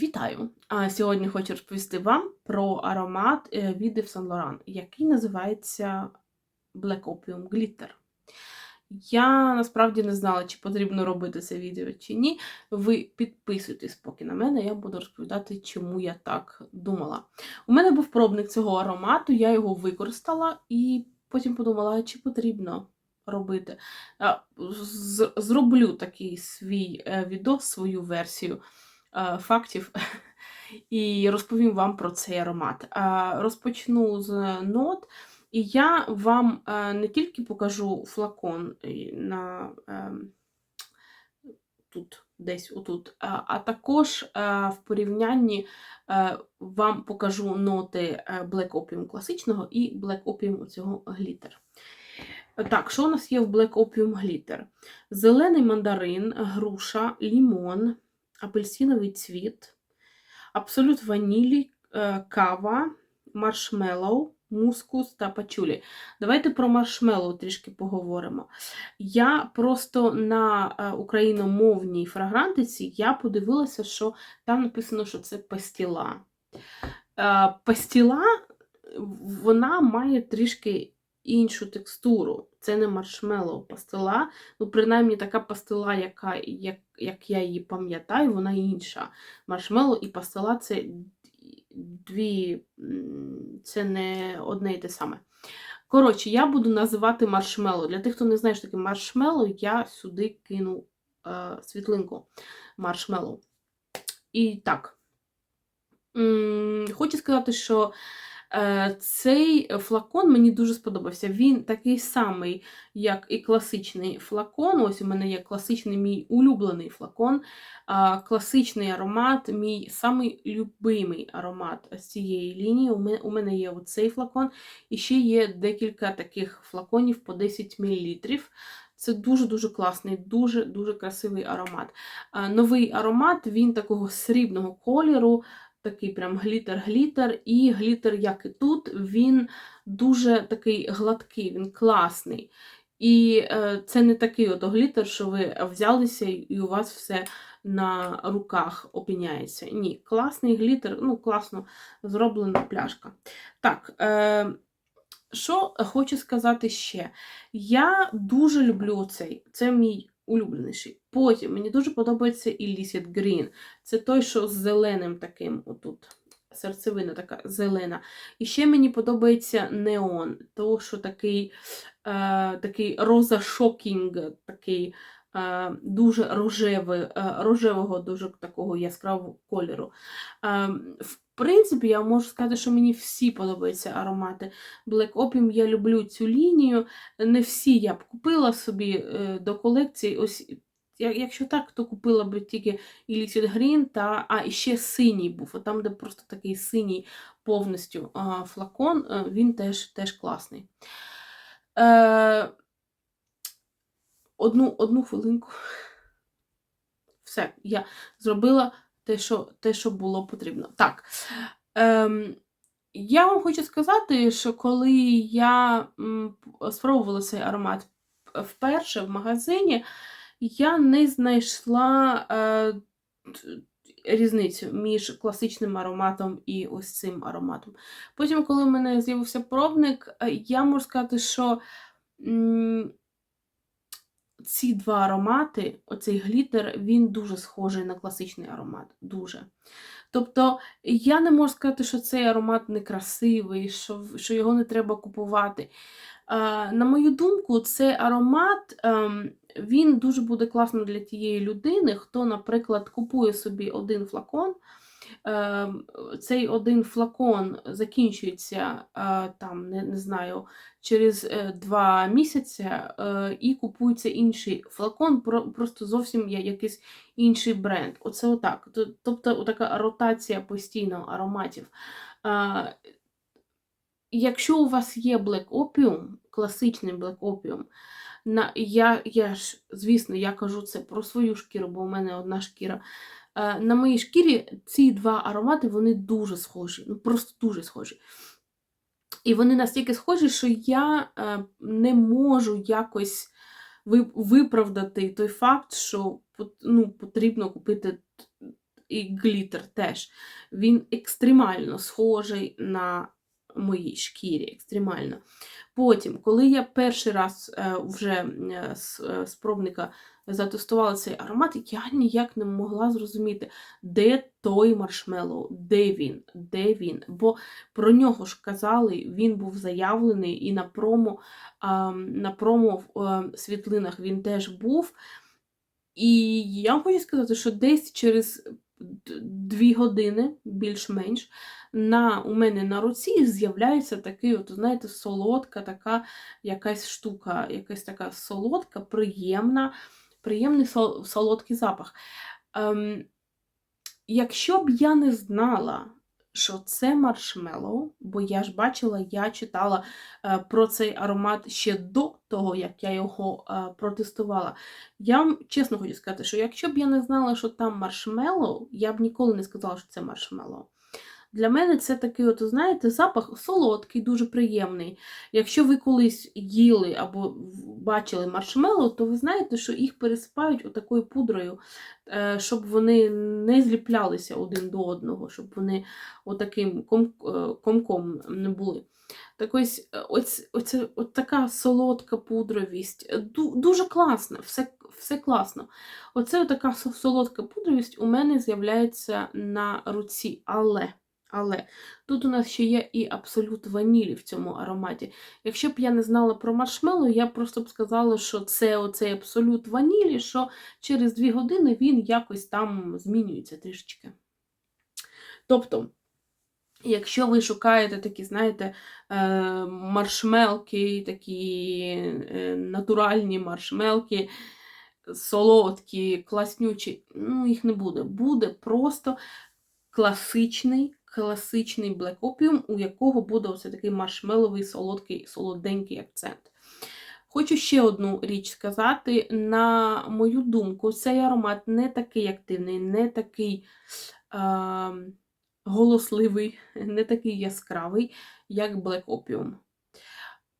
Вітаю! А Сьогодні хочу розповісти вам про аромат е, від Saint Laurent, який називається Black Opium Glitter. Я насправді не знала, чи потрібно робити це відео чи ні. Ви підписуйтесь поки на мене, я буду розповідати, чому я так думала. У мене був пробник цього аромату, я його використала і потім подумала, чи потрібно робити. Зроблю такий свій е, відос, свою версію фактів і розповім вам про цей аромат. Е, Розпочну з нот, і я вам е, не тільки покажу флакон е, на е, тут, десь отут, а, також е, в порівнянні е, вам покажу ноти е, Black Opium класичного і Black Opium цього глітер. Так, що у нас є в Black Opium Glitter? Зелений мандарин, груша, лімон, апельсиновий цвіт, абсолют ванілі, е, кава, маршмеллоу, мускус та пачулі. Давайте про маршмеллоу трішки поговоримо. Я просто на е, україномовній фрагрантиці я подивилася, що там написано, що це пастіла. Е, Пастіла, вона має трішки іншу текстуру. Це не маршмеллоу пастила. Ну, принаймні, така пастила, яка, як, як я її пам'ятаю, вона інша. Маршмеллоу і пастила це дві, це не одне і те саме. Коротше, я буду називати маршмеллоу. Для тих, хто не знає, що таке маршмеллоу, я сюди кину е, світлинку маршмеллоу. І так. М, Хочу сказати, що цей флакон мені дуже сподобався. Він такий самий, як і класичний флакон. Ось у мене є класичний мій улюблений флакон. Класичний аромат, мій самий любимий аромат з цієї лінії. У мене, є оцей флакон, і ще є декілька таких флаконів по 10 мл. Це дуже-дуже класний, дуже-дуже красивий аромат. Новий аромат, він такого срібного кольору, такий прям глітер-глітер, і глітер, як і тут, він дуже такий гладкий, він класний. І е, це не такий от глітер, що ви взялися і у вас все на руках опиняється. Ні, класний глітер, ну, класно зроблена пляшка. Так, е, що хочу сказати ще? Я дуже люблю цей, це мій улюбленіший. Потім мені дуже подобається Illicit Green. Це той, що з зеленим таким отут. Серцевина така зелена. І ще мені подобається неон, тому що такий е, такий роза шокінг, такий дуже рожевий, е, рожевого, дуже такого яскравого кольору. Е, в принципі, я можу сказати, що мені всі подобаються аромати. Black Opium я люблю цю лінію. Не всі я б купила собі е, до колекції. Ось Якщо так, то купила б тільки Illicit Green та а і ще синій був. Там, де просто такий синій повністю флакон, е, він теж, теж класний. Е, одну, одну хвилинку. Все, я зробила те, що, те, що було потрібно. Так. Ем, я вам хочу сказати, що коли я м, спробувала цей аромат вперше в магазині, я не знайшла е, різницю між класичним ароматом і ось цим ароматом. Потім, коли в мене з'явився пробник, е, я можу сказати, що м, ці два аромати, оцей глітер, він дуже схожий на класичний аромат. Дуже. Тобто, я не можу сказати, що цей аромат некрасивий, що, що його не треба купувати. Е, на мою думку, цей аромат ем, він дуже буде класно для тієї людини, хто, наприклад, купує собі один флакон. Ем, Цей один флакон закінчується е, там, не, не знаю, через е, два місяці е, і купується інший флакон, про- просто зовсім є якийсь інший бренд. Оце отак. Тобто така ротація постійно ароматів. Якщо у вас є Black Opium, класичний Black Opium, на, я, я ж, звісно, я кажу це про свою шкіру, бо у мене одна шкіра. Е, На моїй шкірі ці два аромати вони дуже схожі, ну просто дуже схожі. І вони настільки схожі, що я е, не можу якось виправдати той факт, що ну, потрібно купити і глітер теж. Він екстремально схожий на моїй шкірі. Екстремально. Потім, коли я перший раз е, вже е, з е, спробника затестувала цей аромат, я ніяк не могла зрозуміти, де той маршмеллоу, де він, де він. Бо про нього ж казали, він був заявлений, і на промо, на промо е, світлинах він теж був. І я хочу сказати, що десь через д- дві години, більш-менш, на, у мене на руці з'являється такий, от, знаєте, солодка така якась штука, якась така солодка, приємна, приємний сол- солодкий запах. Ем, якщо б я не знала, що це маршмеллоу, бо я ж бачила, я читала е, про цей аромат ще до того, як я його е, протестувала. Я вам чесно хочу сказати, що якщо б я не знала, що там маршмеллоу, я б ніколи не сказала, що це маршмеллоу. Для мене це такий, от, знаєте, запах солодкий, дуже приємний. Якщо ви колись їли або бачили маршмеллоу, то ви знаєте, що їх пересипають отакою пудрою, е, щоб вони не зліплялися один до одного, щоб вони отаким е, комком не були. Так ось, е, ось, оце, от така солодка пудровість. Дуже класно, все, все класно. Оце така солодка пудровість у мене з'являється на руці. Але, але тут у нас ще є і абсолют ванілі в цьому ароматі. Якщо б я не знала про маршмеллоу, я просто б сказала, що це оцей абсолют ванілі, що через 2 години він якось там змінюється трішечки. Тобто, якщо ви шукаєте такі, знаєте, е, маршмелки, такі е, натуральні маршмелки, солодкі, класнючі, ну, їх не буде. Буде просто класичний, класичний Black Opium, у якого буде ось такий маршмеловий, солодкий, солоденький акцент. Хочу ще одну річ сказати. На мою думку, цей аромат не такий активний, не такий е, голосливий, не такий яскравий, як Black Opium.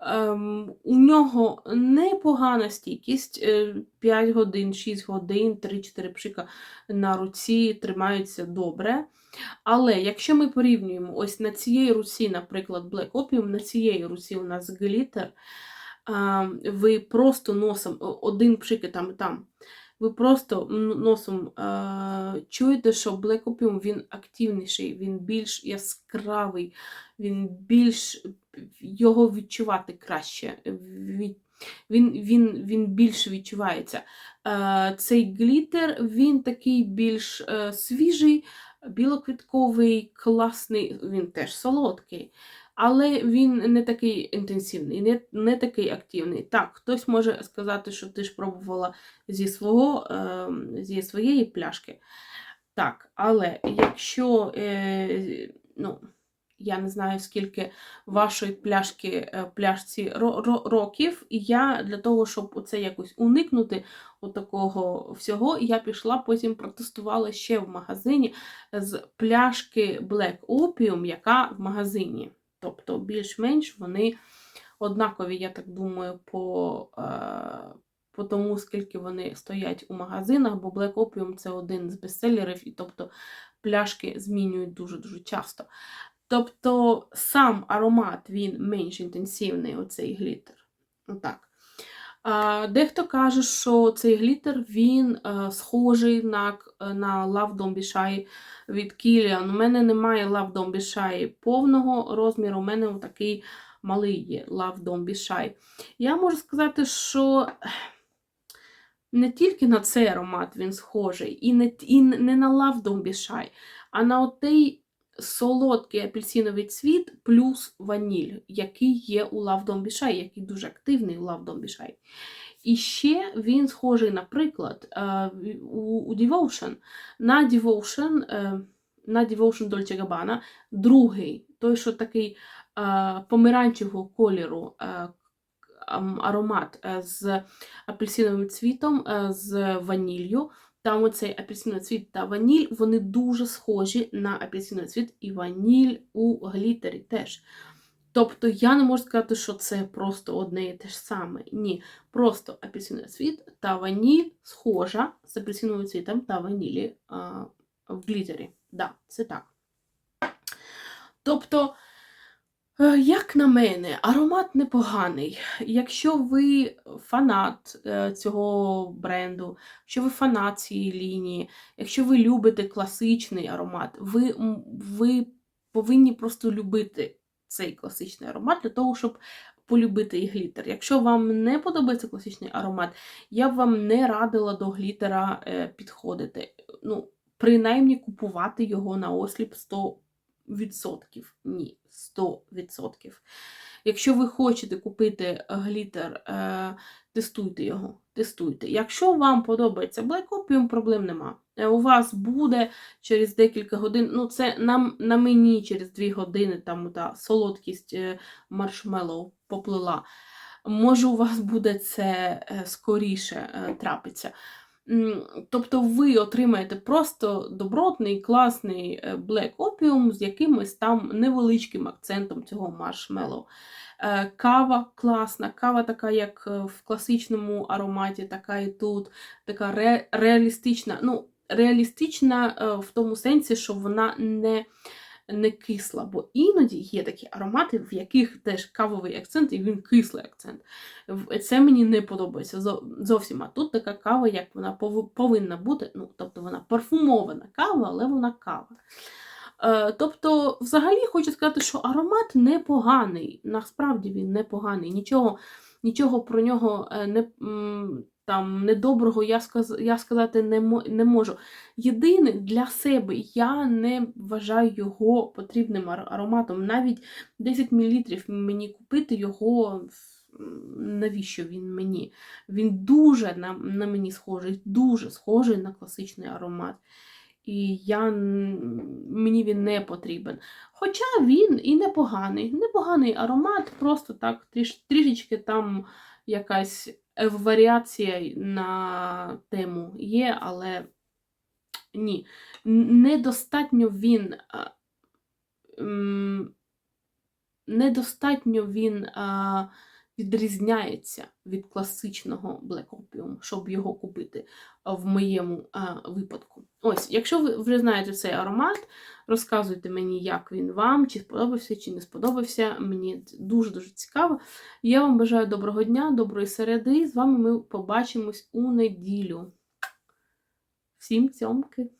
Ем, у нього непогана стійкість, е, 5 годин, 6 годин, 3-4 пшика на руці тримаються добре. Але якщо ми порівнюємо ось на цієї руці, наприклад, Black Opium, на цієї руці у нас глітер, ви просто носом, один пшик і там і там, ви просто носом е, чуєте, що Black Opium він активніший, він більш яскравий, він більш його відчувати краще. Від, він, він, він більше відчувається. Е, цей глітер, він такий більш е, свіжий, білоквітковий, класний, він теж солодкий. Але він не такий інтенсивний, не, не такий активний. Так, хтось може сказати, що ти ж пробувала зі, свого, е, зі своєї пляшки. Так, але якщо, е, ну, я не знаю, скільки вашої пляшки, е, пляшці ро- ро- років, і я для того, щоб оце якось уникнути такого всього, я пішла, потім протестувала ще в магазині з пляшки Black Opium, яка в магазині. Тобто, більш-менш вони однакові, я так думаю, по, е, по тому, скільки вони стоять у магазинах, бо Black Opium це один з бестселерів, і тобто пляшки змінюють дуже-дуже часто. Тобто сам аромат він менш інтенсивний, оцей глітер. Отак. Дехто каже, що цей глітер він е, схожий на, на Love Don't Be Shy від Kilian. У мене немає Love Don't Be Shy повного розміру, у мене такий малий є Love Don't Be Shy. Я можу сказати, що не тільки на цей аромат він схожий, і не, і не на Love Don't Be Shy, а на отей солодкий апельсиновий цвіт плюс ваніль, який є у Be який дуже активний у Don't І ще він схожий, наприклад, е, у, Devotion. На Devotion, е, на Devotion Dolce Gabbana, другий, той, що такий е, помаранчевого кольору аромат з апельсиновим цвітом, з ваніллю. Там оцей апельсиновий цвіт та ваніль, вони дуже схожі на апельсиновий цвіт і ваніль у глітері теж. Тобто я не можу сказати, що це просто одне і те ж саме. Ні, просто апельсиновий цвіт та ваніль схожа з апельсиновим цвітом та ванілі а, в глітері. Да, це так. Тобто, як на мене, аромат непоганий. Якщо ви фанат е, цього бренду, якщо ви фанат цієї лінії, якщо ви любите класичний аромат, ви, ви повинні просто любити цей класичний аромат для того, щоб полюбити і глітер. Якщо вам не подобається класичний аромат, я б вам не радила до глітера е, підходити. Ну, принаймні купувати його на осліп 100%. Ні, 100%. Якщо ви хочете купити глітер, е, тестуйте його. Тестуйте. Якщо вам подобається Black Opium, проблем нема. Е, У вас буде через декілька годин, ну це на, на мені через 2 години там та солодкість е, маршмеллоу поплила. Може, у вас буде це е, скоріше е, трапиться. Тобто ви отримаєте просто добротний, класний е, Black Opium з якимось там невеличким акцентом цього маршмеллоу. Е, Кава класна, кава така, як е, в класичному ароматі, така і тут, така ре, реалістична. Ну, реалістична в тому сенсі, що вона не, не кисла, бо іноді є такі аромати, в яких теж кавовий акцент, і він кислий акцент. Це мені не подобається зовсім. А тут така кава, як вона повинна бути. Ну, тобто вона парфумована кава, але вона кава. Е, Тобто, взагалі хочу сказати, що аромат непоганий. Насправді він непоганий. Нічого, нічого про нього е, не, там, недоброго я, сказ, я сказати не, мо- не можу. Єдине для себе я не вважаю його потрібним ар- ароматом. Навіть 10 мл мені купити його. Навіщо він мені? Він дуже на, на мені схожий, дуже схожий на класичний аромат і я, мені він не потрібен. Хоча він і непоганий. Непоганий аромат, просто так тріш, трішечки там якась варіація на тему є, але ні. Недостатньо він. Недостатньо він а, відрізняється від класичного Black Opium, щоб його купити в моєму а, випадку. Ось, якщо ви вже знаєте цей аромат, розказуйте мені, як він вам, чи сподобався, чи не сподобався. Мені дуже-дуже цікаво. Я вам бажаю доброго дня, доброї середи. З вами ми побачимось у неділю. Всім цьомки!